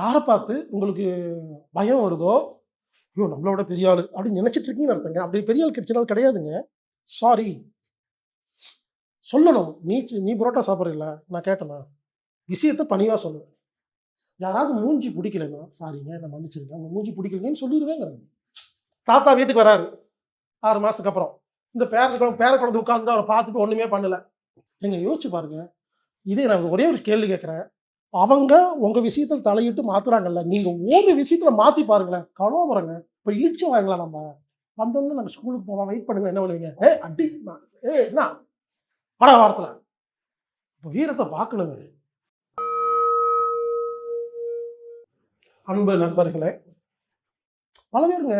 யாரை பார்த்து உங்களுக்கு பயம் வருதோ ஐயோ நம்மளோட பெரிய ஆள் அப்படின்னு நினைச்சிட்டு இருக்கீங்கன்னு அர்த்தங்க. அப்படி பெரிய ஆள் கிடைச்சனால கிடையாதுங்க. சாரி சொல்லணும். நீ நீ புரோட்டா சாப்பிட்றீல்ல? நான் கேட்டேனா? விஷயத்த பணிவாக சொல்லுவேன். யாராவது மூஞ்சி பிடிக்கலன்னா சாரிங்க நான் மன்னிச்சிருக்கேன் உங்க மூஞ்சி பிடிக்கலங்கன்னு சொல்லிடுவேங்க தாத்தா வீட்டுக்கு வராரு. ஆறு மாதத்துக்கு அப்புறம். இந்த பேர பேர குழந்தை உட்காந்துட்டு அவரை பார்த்துட்டு ஒன்றுமே பண்ணலை. நீங்கள் யோசிச்சு பாருங்க. இதே நான் ஒரே ஒரு கேள்வி கேட்குறேன். அவங்க உங்கள் விஷயத்தில் தலையிட்டு மாற்றுறாங்கல்ல நீங்கள் ஒரு விஷயத்தில் மாற்றி பாருங்களேன். கலோபுரங்க இப்போ இழிச்சு வாங்கலாம் நம்ம? வந்தோன்னு நம்ம ஸ்கூலுக்கு போவோம் வெயிட் பண்ணுங்க. என்ன பண்ணுவீங்க? ஏ அடி ஏ என்ன? பட வாரத்தில். இப்போ வீரத்தை பார்க்கணுங்க. அன்பு நண்பர்களே பல பேருங்க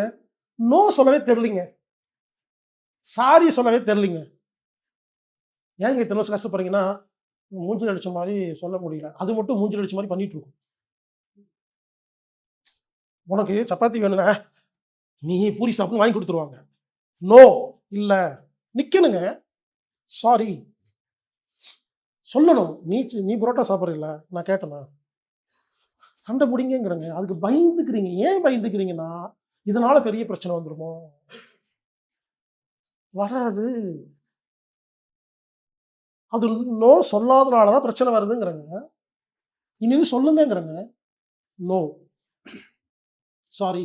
நோ சொல்லவே தெரிலிங்க சாரி சொல்லவே தெரிலிங்க ஏங்க இத்தனை வருஷம் கஷ்டப்படுறீங்கன்னா மூஞ்சில் அடிச்ச மாதிரி சொல்ல முடியல. அது மட்டும் மூஞ்சில் அடிச்ச மாதிரி பண்ணிட்டு இருக்கும். உனக்கு சப்பாத்தி வேணும்னா நீ பூரி சாப்பிட்டு வாங்கி கொடுத்துருவாங்க. நோ இல்ல. நிக்கணுங்க. சாரி சொல்லணும். நீ நீ புரோட்டா சாப்பிட்றீல்ல? நான் கேட்டேனா? சண்டை முடிங்கிறங்க அதுக்கு பயந்துக்கிறீங்க. ஏன் பயந்துக்கிறீங்கன்னா இதனால பெரிய பிரச்சனை வந்துருமோ? வராது. அது நோ சொல்லாதனால தான் பிரச்சனை வருதுங்கிறங்க. இனிமேல் சொல்லுங்கங்கிறங்க. நோ சாரி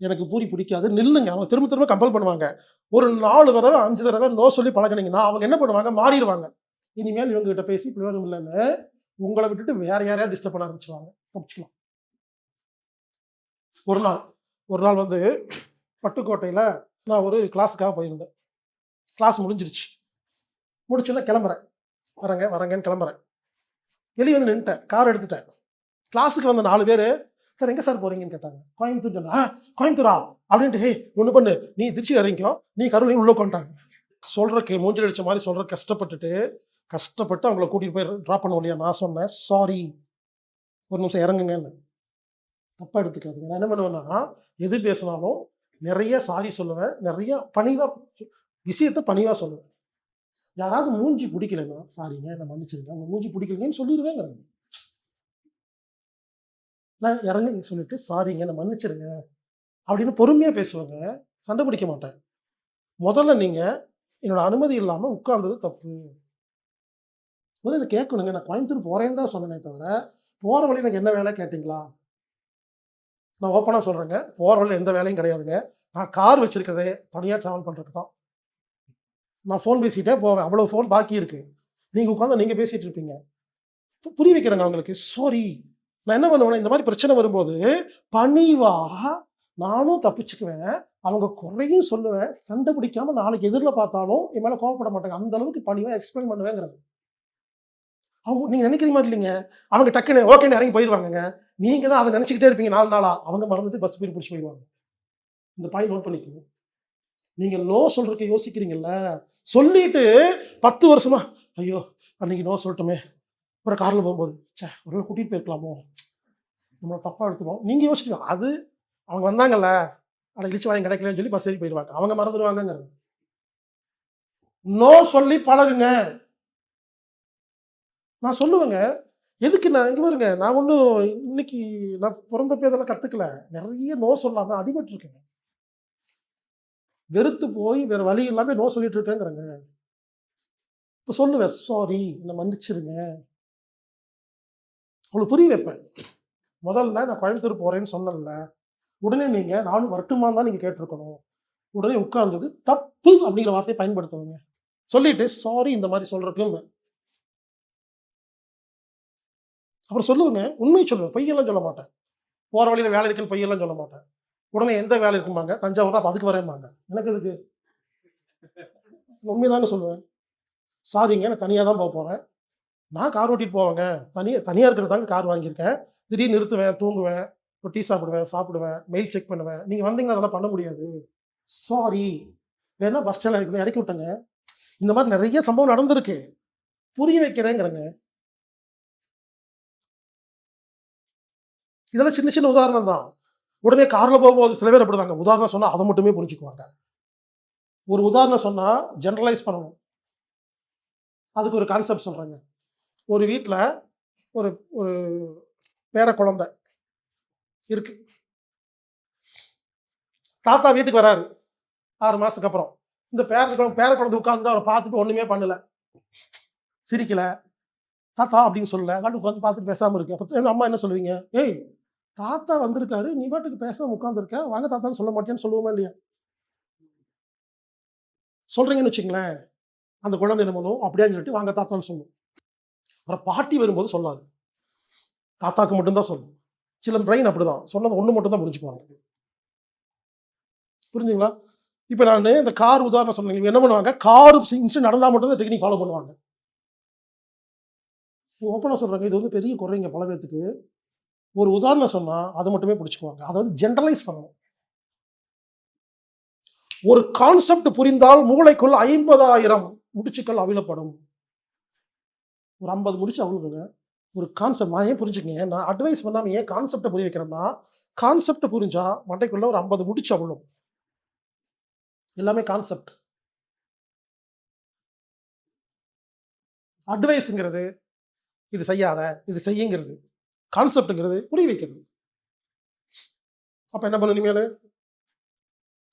எனக்கு பூரி பிடிக்காது. நில்லுங்க. அவங்க திரும்ப திரும்ப கம்பல் பண்ணுவாங்க. ஒரு நாலு தடவை அஞ்சு தடவை நோ சொல்லி பழகினீங்கன்னா அவங்க என்ன பண்ணுவாங்க? மாறிடுவாங்க. இனிமேல் இவங்க கிட்ட பேசி பிரயோஜனம் இல்லைன்னு உங்களை விட்டுட்டு வேற யாரையா டிஸ்டர்ப் பண்ண ஆரம்பிச்சுவாங்க தப்பிச்சுக்கலாம். ஒரு நாள் ஒரு நாள் வந்து பட்டுக்கோட்டையில் நான் ஒரு கிளாஸுக்காக போயிருந்தேன். கிளாஸ் முடிஞ்சிருச்சு. முடிச்சோன்னே கிளம்புறேன். வரேங்க வரேங்கன்னு கிளம்புறேன். வெளியே வந்து நின்ட்டேன் கார் எடுத்துட்டேன். கிளாஸுக்கு வந்த நாலு பேர் சார் எங்கே சார் போறீங்கன்னு கேட்டாங்க. கோயம்புத்தூர் சொன்னா "ஆ, கோயம்புத்தூரா? அப்படின்ட்டு ஹே ஒன்று பண்ணு. நீ திருச்சி இறங்கிக்கோ. நீ கருளையும் உள்ள கொண்டாங்க சொல்கிறக்கு மூஞ்சில் அடித்த மாதிரி சொல்கிற கஷ்டப்பட்டுட்டு கஷ்டப்பட்டு அவங்கள கூட்டிகிட்டு போய் ட்ராப் பண்ண இல்லையா நான் சொன்னேன் சாரி ஒரு நிமிஷம் இறங்குங்கன்னு. தப்பா எடுத்துக்காதுங்க. நான் என்ன பண்ணுவேன்னா எது பேசினாலும் நிறைய சாரி சொல்லுவேன் நிறைய பணிவாக விஷயத்த பணிவாக சொல்லுவேன். யாராவது மூஞ்சி பிடிக்கலன்னா சாரிங்க நான் மன்னிச்சிருக்கேன் உங்க மூஞ்சி பிடிக்கலங்கன்னு சொல்லிடுவேங்க நான் இறங்க சொல்லிட்டு சாரிங்க நான் மன்னிச்சிருங்க. அப்படின்னு பொறுமையாக பேசுவாங்க. சண்டை பிடிக்க மாட்டேன். முதல்ல நீங்கள் என்னோட அனுமதி இல்லாமல் உட்கார்ந்தது தப்பு. முதல்ல இதை கேட்கணுங்க. நான் கோயம்புத்தூர் போகிறேன்னு தான் சொன்னேனே தவிர போகிற வழி எனக்கு என்ன வேலை கேட்டிங்களா? நான் ஓப்பனாக சொல்கிறேங்க போகிற வழியில் எந்த வேலையும் கிடையாதுங்க. நான் கார் வச்சுருக்கதே தனியாக ட்ராவல் பண்ணுறது தான். நான் ஃபோன் பேசிட்டே போவேன். அவ்வளோ ஃபோன் பாக்கி இருக்கு. நீங்கள் உட்காந்து நீங்கள் பேசிட்டு இருப்பீங்க. புரிய வைக்கிறேங்க அவங்களுக்கு. சாரி நான் என்ன பண்ணுவேன்னா இந்த மாதிரி பிரச்சனை வரும்போது பணிவா? நானும் தப்பிச்சுக்குவேன். அவங்க குறையும் சொல்லுவேன். சண்டை பிடிக்காம நாளைக்கு எதிரில் பார்த்தாலும் என் மேலே கோவப்பட மாட்டாங்க. அந்த அளவுக்கு பணிவா எக்ஸ்பிளைன் பண்ணுவேங்கிறது. அவங்க நீங்கள் நினைக்கிற மாதிரி இல்லைங்க. அவங்க டக்குன்னு ஓகேன்னு இறங்கி போயிடுவாங்கங்க. நீங்கள் தான் அதை நினச்சிக்கிட்டே இருப்பீங்க நாலு நாளாக அவங்க மறந்துட்டு பஸ் போய் பிடிச்சி போயிடுவாங்க. இந்த பாயிண்ட் நோட் பண்ணிக்கோங்க. நீங்கள் நோ சொல்கிறதுக்கு யோசிக்கிறீங்கல்ல? சொல்லிட்டு பத்து வருஷமா ஐயோ அன்னைக்கு நோ சொல்லட்டுமே. அப்புறம் காரில் போகும்போது சே ஒரு கூட்டிகிட்டு போயிருக்கலாமோ? நம்மளை தப்பாக எடுத்துருவோம் நீங்கள் யோசிக்கலாம் அது அவங்க வந்தாங்கல்ல அட இழிச்சு வாங்கி கிடைக்கலன்னு சொல்லி பஸ் ஏறி போயிடுவாங்க அவங்க மறந்துடுவாங்கங்கிறது நோ சொல்லி பழகுங்க. நான் சொல்லுவேங்க. எதுக்கு நான் இங்கே பாருங்க நான் ஒன்றும் இன்னைக்கு நான் பிறந்த பேதெல்லாம் கற்றுக்கல நிறைய நோ சொல்லாமல் அடிபட்டுருக்கேன் வெறுத்து போய் வேறு வழி இல்லாமல் நோ சொல்லிட்டு இருக்கேங்கிறேங்க இப்போ சொல்லுவேன் சாரி என்னை மன்னிச்சிருங்க. உங்களுக்கு புரிய வைப்பேன். முதல்ல நான் கோயம்புத்தூர் போகிறேன்னு சொன்னேன்ல. உடனே நீங்கள் நானும் வரட்டுமா தான் நீங்கள் கேட்டிருக்கணும். உடனே உட்கார்ந்தது தப்பு அப்படிங்கிற வார்த்தையை பயன்படுத்துவீங்க. சொல்லிட்டு சாரி இந்த மாதிரி சொல்றதுக்கும் அப்புறம் சொல்லுவேங்க உண்மையை சொல்லுவேன் பொய்யெல்லாம் சொல்ல மாட்டேன். போகிற வழியில் வேலை இருக்குன்னு பொய்யெல்லாம் சொல்ல மாட்டேன். உடனே எந்த வேலை இருக்கும்பாங்க தஞ்சாவூர் அப்போ அதுக்கு வரேன்பாங்க எனக்கு இதுக்கு உண்மைதாங்க சொல்லுவேன். சாரிங்க நான் தனியாக தான் போக போகிறேன் நான் கார் ஓட்டிட்டு போவேங்க. தனியாக தனியாக இருக்கிறதாங்க கார் வாங்கியிருக்கேன். திடீர்னு நிறுத்துவேன் தூங்குவேன் ஒரு டீ சாப்பிடுவேன் சாப்பிடுவேன் மெயில் செக் பண்ணுவேன். நீங்கள் வந்தீங்கன்னா அதெல்லாம் பண்ண முடியாது. சாரி வேணா பஸ் ஸ்டாண்ட் இறக்கி இறக்கி விட்டேங்க. இந்த மாதிரி நிறைய சம்பவம் நடந்திருக்கு. புரிய வைக்கிறேங்கிறேங்க. இதெல்லாம் சின்ன சின்ன உதாரணம் தான் உடனே காரில் போகும்போது சில பேர் அப்படிதாங்க. உதாரணம் சொன்னால் அதை மட்டுமே புரிஞ்சுக்குவாங்க. ஒரு உதாரணம் சொன்னால் ஜென்ரலைஸ் பண்ணணும். அதுக்கு ஒரு கான்செப்ட் சொல்கிறாங்க ஒரு வீட்டில் ஒரு ஒரு பேர குழந்த இருக்கு. தாத்தா வீட்டுக்கு வராரு. ஆறு மாதத்துக்கு அப்புறம். இந்த பேர பேர குழந்தை உட்காந்துட்டு அவரை பார்த்துட்டு ஒன்றுமே பண்ணல. சிரிக்கல. தாத்தா அப்படின்னு சொல்லல. கண்டு உட்காந்து பார்த்துட்டு பேசாமல் இருக்கு. அப்போ அம்மா என்ன சொல்லுவீங்க? ஏய் தாத்தா வந்திருக்காரு. நீ பாட்டுக்கு பேசாம உட்காந்துருக்க வாங்க தாத்தான்னு சொல்ல மாட்டேன்னு சொல்லுவோமா இல்லையா? சொல்றீங்கன்னு வச்சுங்களேன் அந்த குழந்தை என்ன பண்ணும்? அப்படியே சொல்லிட்டு வாங்க தாத்தான்னு சொல்லும். அப்புறம் பாட்டி வரும்போது சொல்லாது. தாத்தாக்கு மட்டும்தான் சொல்லும். சில பிரெயின் அப்படிதான். சொன்னது ஒன்று மட்டும் தான் புரிஞ்சுக்குவாங்க. புரிஞ்சுங்களா? இப்போ நான் இந்த கார் உதாரணம் சொன்னேன் என்ன பண்ணுவாங்க? கார் இன்ஸ்ட் நடந்தால் மட்டும் தான் டெக்னிக் ஃபாலோ பண்ணுவாங்க. ஓப்பனாக சொல்கிறாங்க இது வந்து பெரிய குறைங்க பல பேர்த்துக்கு ஒரு உதாரணம் சொன்னால் அதை மட்டுமே பிடிச்சிக்குவாங்க. அதை வந்து ஜென்ரலைஸ் பண்ணணும். ஒரு கான்செப்ட் புரிந்தால் மூளைக்குள் ஐம்பதாயிரம் முடிச்சுக்கள் அவிழப்படும். ஒரு ஐம்பது முடிச்சு அவ்வளோங்க ஒரு கான்செப்ட் நான் ஏன் புரிஞ்சுக்கங்க? நான் அட்வைஸ் பண்ணாமல் ஏன் கான்செப்டை புரிய வைக்கிறேன்னா கான்செப்ட் புரிஞ்சா மண்டைக்குள்ள ஒரு ஐம்பது முடிச்சு அவ்வளோ எல்லாமே கான்செப்ட் அட்வைஸுங்கிறது இது செய்யாத இது செய்யுங்கிறது. கான்செப்டுங்கிறது புரிய வைக்கிறது. அப்போ என்ன பண்ணணும் இனிமேல்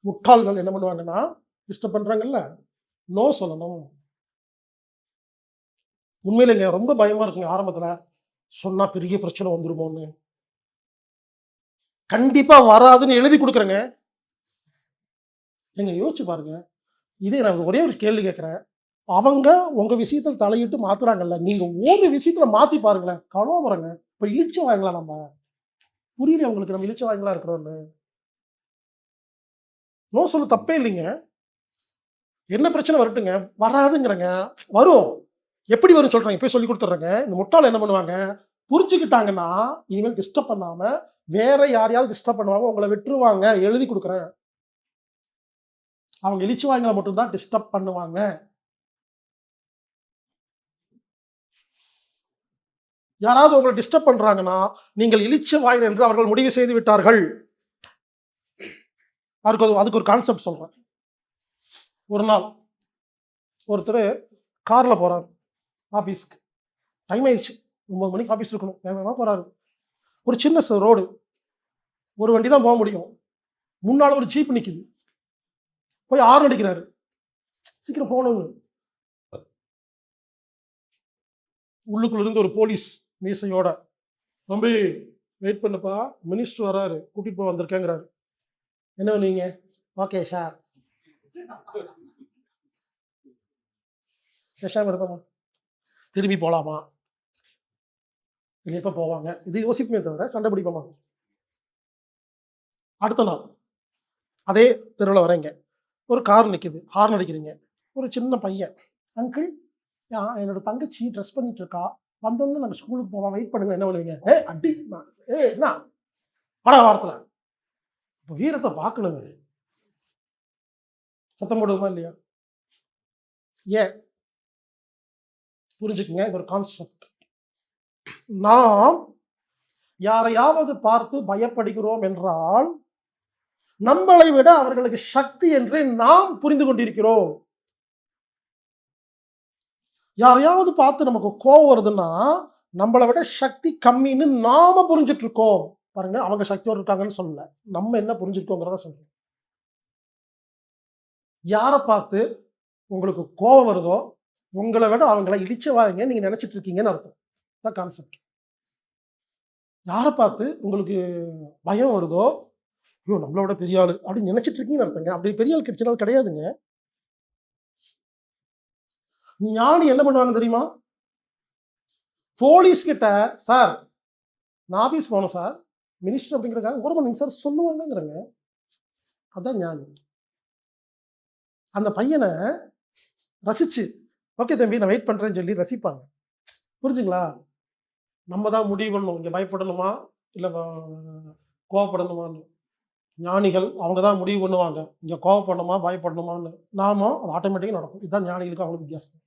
முட்டாள்கள் என்ன பண்ணுவாங்கன்னா டிஸ்டர்ப் பண்ணுறாங்கல்ல நோ சொல்லணும். உண்மையிலங்க ரொம்ப பயமாக இருக்குங்க ஆரம்பத்தில். சொன்னால் பெரிய பிரச்சனை வந்துருமோன்னு. கண்டிப்பாக வராதுன்னு எழுதி கொடுக்குறேங்க. நீங்கள் யோசிச்சு பாருங்க. இதே நான் ஒரே ஒரு கேள்வி கேட்குறேன். அவங்க உங்கள் விஷயத்தில் தலையிட்டு மாற்றுறாங்கல்ல நீங்கள் ஒரு விஷயத்துல மாற்றி பாருங்களேன். கலோபுறங்க இப்போ இழிச்ச வாங்கலாம் நம்ம? புரியல உங்களுக்கு நம்ம இழிச்ச வாங்கலாம் இருக்கிறோம்னு நோ சொல்ல தப்பே இல்லைங்க. என்ன பிரச்சனை வரட்டுங்க. வராதுங்கிறங்க. வரும். எப்படி வரும் சொல்றாங்க போய் சொல்லி கொடுத்துட்றேங்க. இந்த முட்டாள் என்ன பண்ணுவாங்க? புரிஞ்சுக்கிட்டாங்கன்னா இனிமேல் டிஸ்டர்ப் பண்ணாம வேற யாரையாவது டிஸ்டர்ப் பண்ணுவாங்க. உங்களை விட்டுருவாங்க. எழுதி கொடுக்குறேன். அவங்க இழிச்சு வாங்கல மட்டும்தான் டிஸ்டர்ப் பண்ணுவாங்க. யாராவது உங்களை டிஸ்டர்ப் பண்றாங்கன்னா நீங்கள் இழிச்ச வாயில் என்று அவர்கள் முடிவு செய்து விட்டார்கள். அவருக்கு அதுக்கு ஒரு கான்செப்ட் சொல்றேன். ஒரு நாள் ஒருத்தர் கார்ல போகிறார் ஆஃபீஸ்க்கு டைம் ஆயிடுச்சு. ஒன்பது மணிக்கு ஆஃபீஸ் இருக்கணும். வேகமாக போறாரு. ஒரு சின்ன ரோடு ஒரு வண்டி தான் போக முடியும். முன்னால் ஒரு ஜீப் நிற்கிது போய் ஆறு அடிக்கிறாரு. சீக்கிரம் போகணும்னு. உள்ளுக்குள்ள இருந்து ஒரு போலீஸ் மீசையோட. தம்பி வெயிட் பண்ணுப்பா. மினிஸ்டர் வராரு. கூட்டிட்டு போய் வந்திருக்கேங்கிறாரு. என்ன பண்ணுவீங்க ஓகே சார் பேசாம இருப்போமா? திரும்பி போலாமா? இல்லை எப்போ போவாங்க. இது யோசிப்புமே தவிர சண்டை பிடிப்போமா? அடுத்த நாள் அதே தெருவில் வரீங்க. ஒரு கார் நிற்கிது ஹார்ன் அடிக்கிறீங்க. ஒரு சின்ன பையன். அங்கிள் என்னோட தங்கச்சி ட்ரெஸ் பண்ணிட்டு இருக்கா. வந்தோன்னு நாங்கள் ஸ்கூலுக்கு போவோம் வெயிட் பண்ணுங்க என்ன பண்ணுவீங்க? ஏ அடி நான், ஏ என்ன? பட வாரத்தில். இப்போ வீரத்தை பார்க்கணுங்க சத்தம் போடுவோமா இல்லையா? ஏன்? புரிஞ்சுக்குங்க இது ஒரு கான்செப்ட் நாம் யாரையாவது பார்த்து பயப்படுகிறோம் என்றால் நம்மளை விட அவர்களுக்கு சக்தி என்று நாம் புரிந்து கொண்டிருக்கிறோம். யாரையாவது பார்த்து நமக்கு கோவம் வருதுன்னா நம்மளை விட சக்தி கம்மின்னு நாம புரிஞ்சிட்டு இருக்கோம் பாருங்க அவங்க சக்தியோடு இருக்காங்கன்னு சொல்லல. நம்ம என்ன புரிஞ்சிருக்கோங்கிறத சொல்றோம். யாரை பார்த்து உங்களுக்கு கோவம் வருதோ உங்களை விட அவங்கள இடிச்சவாங்க நீங்க நினைச்சிட்டு இருக்கீங்கன்னு அர்த்தம். தான் கான்செப்ட் யாரை பார்த்து உங்களுக்கு பயம் வருதோ ஐயோ நம்மளோட பெரிய ஆள் அப்படின்னு நினைச்சிட்டு இருக்கீங்கன்னு அர்த்தங்க. அப்படி பெரிய ஆள் கிடைச்சனால கிடையாதுங்க. ஞானி என்ன பண்ணுவாங்க தெரியுமா? போலீஸ் கிட்ட சார் நான் ஆபீஸ் போனோம் சார். மினிஸ்டர் அப்படிங்கிறக்காக ஒரு மணி சார் சொல்லுவாங்கங்கிறங்க. அதான் ஞானி. அந்த பையனை ரசிச்சு ஓகே தம்பி நான் வெயிட் பண்றேன்னு சொல்லி ரசிப்பாங்க. புரிஞ்சுங்களா? நம்ம தான் முடிவு பண்ணணும். இங்கே பயப்படணுமா? இல்லை கோவப்படணுமான்னு ஞானிகள் அவங்க தான் முடிவு பண்ணுவாங்க. இங்கே கோவப்படணுமா? பயப்படணுமான்னு. நாம அது ஆட்டோமேட்டிக்காக நடக்கும். இதுதான் ஞானிகளுக்கு அவங்களுக்கு வித்தியாசம்.